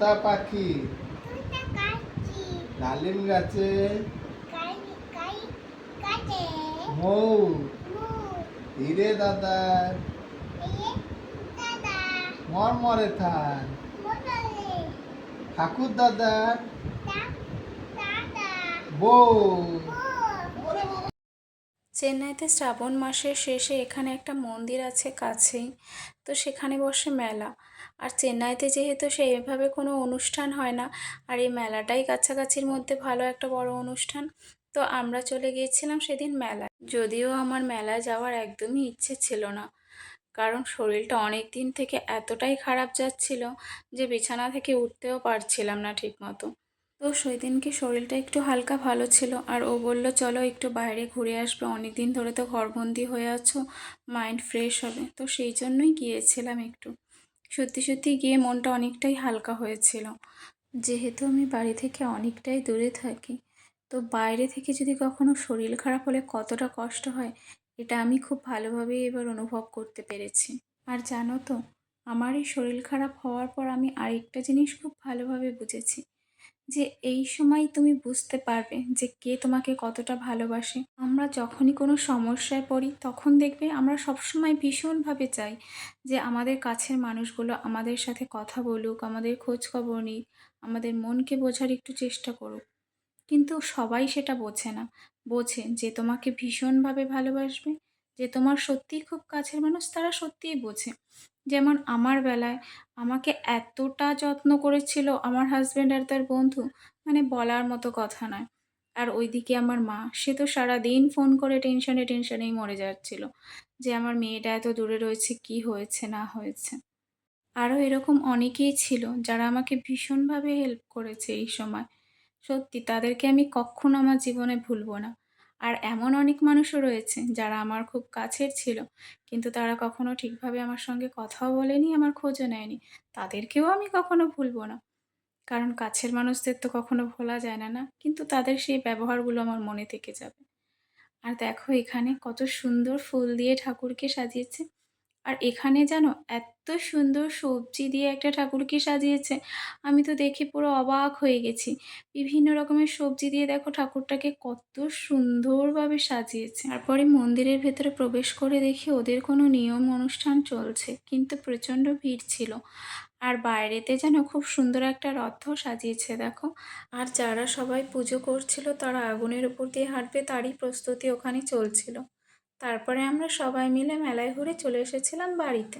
তোতা পাখি? ডালিম গাছে। মৌ। হিরে দাদার মরমরে থান। ঠাকুর দাদার বউ। চেন্নাইতে শ্রাবণ মাসের শেষে এখানে একটা মন্দির আছে কাছেই, তো সেখানে বসে মেলা। আর চেন্নাইতে যেহেতু সেইভাবে কোনো অনুষ্ঠান হয় না, আর এই মেলাটাই কাছাকাছির মধ্যে ভালো একটা বড় অনুষ্ঠান, তো আমরা চলে গিয়েছিলাম সেদিন মেলায়। যদিও আমার মেলায় যাওয়ার একদমই ইচ্ছে ছিল না, কারণ শরীরটা অনেক দিন থেকে এতটাই খারাপ যাচ্ছিল যে বিছানা থেকে উঠতেও পারছিলাম না ঠিক মতো তো সেই দিনকে শরীরটা একটু হালকা ভালো ছিল আর ও বলল, চলো একটু বাইরে ঘুরে আসবে অনেক দিন ধরে তো ঘরবন্দি হয়ে আছো মাইন্ড ফ্রেশ হবে। তো সেই জন্যই গিয়েছিলাম একটু। সত্যি সত্যি গিয়ে মনটা অনেকটাই হালকা হয়েছিল। যেহেতু আমি বাড়ি থেকে অনেকটাই দূরে থাকি, তো বাইরে থেকে যদি কখনো শরীর খারাপ হলে কতটা কষ্ট হয়, এটা আমি খুব ভালোভাবেই এবার অনুভব করতে পেরেছি। আর জানো তো, আমার এই শরীর খারাপ হওয়ার পর আমি আরেকটা জিনিস খুব ভালোভাবে বুঝেছি। যে এই সময় তুমি বুঝতে পারবে যে কে তোমাকে কতটা ভালোবাসে। আমরা যখনই কোনো সমস্যায় পড়ি, তখন দেখবে আমরা সবসময় ভীষণভাবে চাই যে আমাদের কাছের মানুষগুলো আমাদের সাথে কথা বলুক, আমাদের খোঁজ খবর নিক, আমাদের মনকে বোঝার একটু চেষ্টা করুক। কিন্তু সবাই সেটা বোঝে না। বোঝে যে তোমাকে ভীষণভাবে ভালোবাসবে যে তোমার সত্যিই খুব কাছের মানুষ, তারা সত্যিই বোঝে। যেমন আমার বেলায় আমাকে এতটা যত্ন করেছিল আমার হাজব্যান্ড আর তার বন্ধু মানে বলার মতো কথা নয়। আর ওইদিকে আমার মা, সে তো সারাদিন ফোন করে টেনশনে টেনশনেই মরে যাচ্ছিল যে আমার মেয়েটা এত দূরে রয়েছে, কি হয়েছে, না হয়েছে। আরও এরকম অনেকেই ছিল যারা আমাকে ভীষণভাবে হেল্প করেছে এই সময়। সত্যি, তাদেরকে আমি কখনো আমার জীবনে ভুলবো না। আর এমন অনেক মানুষও রয়েছে যারা আমার খুব কাছের ছিল, কিন্তু তারা কখনো ঠিকভাবে আমার সঙ্গে কথাও বলেনি, আমার খোঁজও নেয়নি। তাদেরকেও আমি কখনো ভুলবো না। কারণ কাছের মানুষদের তো কখনো ভোলা যায় না না, কিন্তু তাদের সেই ব্যবহারগুলো আমার মনে থেকে যাবে। আর দেখো এখানে কত সুন্দর ফুল দিয়ে ঠাকুরকে সাজিয়েছে। আর এখানে জানো এত সুন্দর সবজি দিয়ে একটা ঠাকুরকে সাজিয়েছে, আমি তো দেখে পুরো অবাক হয়ে গেছি। বিভিন্ন রকমের সবজি দিয়ে দেখো ঠাকুরটাকে কত সুন্দরভাবে সাজিয়েছে। তারপরে মন্দিরের ভেতরে প্রবেশ করে দেখি ওদের কোনো নিয়ম অনুষ্ঠান চলছে, কিন্তু প্রচণ্ড ভিড় ছিল। আর বাইরেতে যেন খুব সুন্দর একটা রথ সাজিয়েছে, দেখো। আর যারা সবাই পুজো করছিল তারা আগুনের উপর দিয়ে হাঁটবে, তারই প্রস্তুতি ওখানে চলছিল। তারপরে আমরা সবাই মিলে মেলায় ঘুরে চলে এসেছিলাম বাড়িতে।